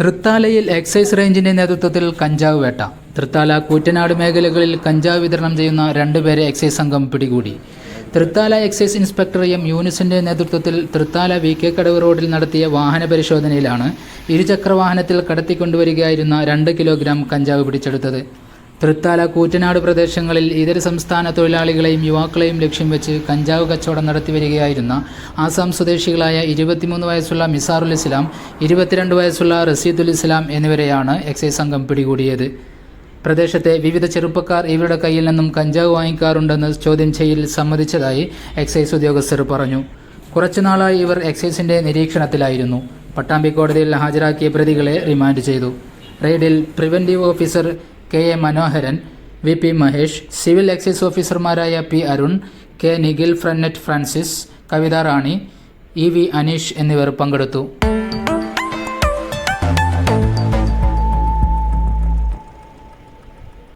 തൃത്താലയിൽ excise റേഞ്ചിന്റെ നേതൃത്വത്തിൽ കഞ്ചാവ് വേട്ട. തൃത്താല കൂറ്റനാട് മേഖലകളിൽ കഞ്ചാവ് വിതരണം ചെയ്യുന്ന രണ്ടുപേരെ എക്സൈസ് സംഘം പിടികൂടി. തൃത്താല എക്സൈസ് ഇൻസ്പെക്ടർ എം യൂനിസിന്റെ നേതൃത്വത്തിൽ തൃത്താല വി കെ കടവ് റോഡിൽ നടത്തിയ വാഹന പരിശോധനയിലാണ് ഇരുചക്ര വാഹനത്തിൽ കടത്തിക്കൊണ്ടുവരികയായിരുന്ന രണ്ട് കിലോഗ്രാം കഞ്ചാവ് പിടിച്ചെടുത്തത്. തൃത്താല കൂറ്റനാട് പ്രദേശങ്ങളിൽ ഇതര സംസ്ഥാന തൊഴിലാളികളെയും യുവാക്കളെയും ലക്ഷ്യം വെച്ച് കഞ്ചാവ് കച്ചവടം നടത്തിവരികയായിരുന്ന ആസാം സ്വദേശികളായ ഇരുപത്തിമൂന്ന് വയസ്സുള്ള മിസാറുൽ ഇസ്ലാം ഇരുപത്തിരണ്ട് വയസ്സുള്ള റസീദുൽ ഇസ്ലാം എന്നിവരെയാണ് എക്സൈസ് സംഘം പിടികൂടിയത്. പ്രദേശത്തെ വിവിധ ചെറുപ്പക്കാർ ഇവരുടെ കയ്യിൽ നിന്നും കഞ്ചാവ് വാങ്ങിക്കാറുണ്ടെന്ന് ചോദ്യം ചെയ്യൽ സമ്മതിച്ചതായി എക്സൈസ് ഉദ്യോഗസ്ഥർ പറഞ്ഞു. കുറച്ചുനാളായി ഇവർ എക്സൈസിന്റെ നിരീക്ഷണത്തിലായിരുന്നു. പട്ടാമ്പി കോടതിയിൽ ഹാജരാക്കിയ പ്രതികളെ റിമാൻഡ് ചെയ്തു. റെയ്ഡിൽ preventive officer K A Manoharan V P Mahesh civil excise ഓഫീസർമാരായ പി അരുൺ കെ നിഖിൽ ഫ്രന്നറ്റ് Francis Kavitha Rani E V Aneesh എന്നിവർ പങ്കെടുത്തു.